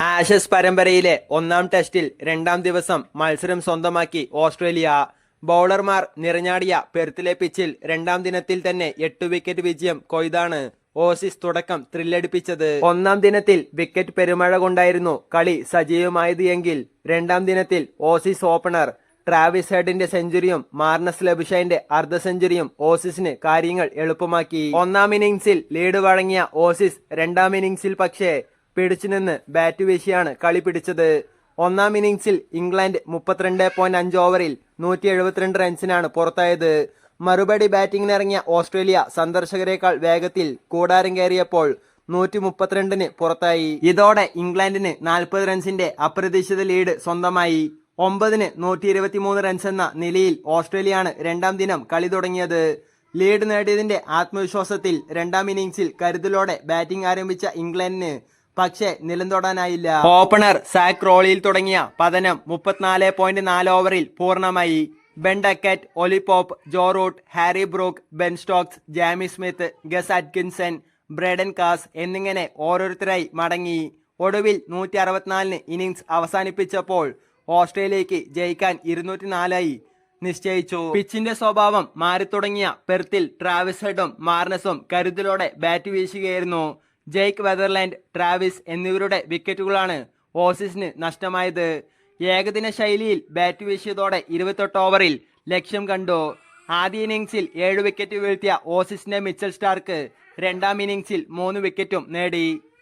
Ashes പരമ്പരയിലെ ഒന്നാം ടെസ്റ്റിൽ രണ്ടാം ദിവസം മത്സരം സ്വന്തമാക്കി ഓസ്ട്രേലിയ. ബൗളർമാർ നിറഞ്ഞാടിയ പെർത്തിലെ പിച്ചിൽ രണ്ടാം ദിനത്തിൽ തന്നെ എട്ട് വിക്കറ്റ് വിജയം കൊയ്താണ് ഓസിസ് തുടക്കം ത്രില്ലടിപ്പിച്ചത്. ഒന്നാം ദിനത്തിൽ വിക്കറ്റ് പെരുമഴ കൊണ്ടായിരുന്നു കളി സജീവമായത് എങ്കിൽ രണ്ടാം ദിനത്തിൽ ഓസീസ് ഓപ്പണർ ട്രാവിസ് ഹെഡിന്റെ സെഞ്ചുറിയും മാർണസ് ലബുഷൈന്റെ അർദ്ധ സെഞ്ചുറിയും ഓസീസിന് കാര്യങ്ങൾ എളുപ്പമാക്കി. ഒന്നാം ഇന്നിംഗ്സിൽ ലീഡ് വഴങ്ങിയ ഓസിസ് രണ്ടാം ഇന്നിംഗ്സിൽ പക്ഷേ പിടിച്ചുനിന്ന് ബാറ്റ് വീശിയാണ് കളി പിടിച്ചത്. ഒന്നാം ഇന്നിംഗ്സിൽ ഇംഗ്ലണ്ട് മുപ്പത്തിരണ്ട് പോയിന്റ് അഞ്ച് ഓവറിൽ നൂറ്റി എഴുപത്തിരണ്ട് റൺസിനാണ് പുറത്തായത്. മറുപടി ബാറ്റിംഗിനിറങ്ങിയ ഓസ്ട്രേലിയ സന്ദർശകരെക്കാൾ വേഗത്തിൽ കൂടാരം കയറിയപ്പോൾ നൂറ്റി മുപ്പത്തിരണ്ടിന് പുറത്തായി. ഇതോടെ ഇംഗ്ലണ്ടിന് നാൽപ്പത് റൺസിന്റെ അപ്രതീക്ഷിത ലീഡ് സ്വന്തമായി. ഒമ്പതിന് നൂറ്റി ഇരുപത്തിമൂന്ന് റൺസ് എന്ന നിലയിൽ ഓസ്ട്രേലിയയാണ് രണ്ടാം ദിനം കളി തുടങ്ങിയത്. ലീഡ് നേടിയതിന്റെ ആത്മവിശ്വാസത്തിൽ രണ്ടാം ഇന്നിംഗ്സിൽ കരുതലോടെ ബാറ്റിംഗ് ആരംഭിച്ച ഇംഗ്ലണ്ടിന് പക്ഷേ നിലം തൊടാനായില്ല. ഓപ്പണർ സാക് റോളിയിൽ തുടങ്ങിയ പതനം മുപ്പത്തിനാല് പോയിന്റ് നാല് ഓവറിൽ പൂർണമായി. Ben Duckett Ollie Pope Joe Root Harry Brook Ben Stokes Jamie Smith Gus Atkinson Brydon Carse എന്നിങ്ങനെ ഓരോരുത്തരായി മടങ്ങി. ഒടുവിൽ നൂറ്റി അറുപത്തിനാലിന് ഇന്നിങ്സ് അവസാനിപ്പിച്ചപ്പോൾ ഓസ്ട്രേലിയക്ക് ജയിക്കാൻ ഇരുന്നൂറ്റി നാലായി നിശ്ചയിച്ചു. പിച്ചിന്റെ സ്വഭാവം മാറിത്തുടങ്ങിയ പെർത്തിൽ ട്രാവിസ് ഹെഡും മാർണസും കരുതലോടെ ബാറ്റ് വീശുകയായിരുന്നു. ജെയ്ക്ക് വെതർലാൻഡ് ട്രാവിസ് എന്നിവരുടെ വിക്കറ്റുകളാണ് ഓസീസിന് നഷ്ടമായത്. ഏകദിന ശൈലിയിൽ ബാറ്റ് വീശിയതോടെ ഇരുപത്തെട്ട് ഓവറിൽ ലക്ഷ്യം കണ്ടു. ആദ്യ ഇന്നിംഗ്സിൽ ഏഴ് വിക്കറ്റ് വീഴ്ത്തിയ ഓസീസിന്റെ മിച്ചൽ സ്റ്റാർക്ക് രണ്ടാം ഇന്നിംഗ്സിൽ മൂന്ന് വിക്കറ്റും നേടി.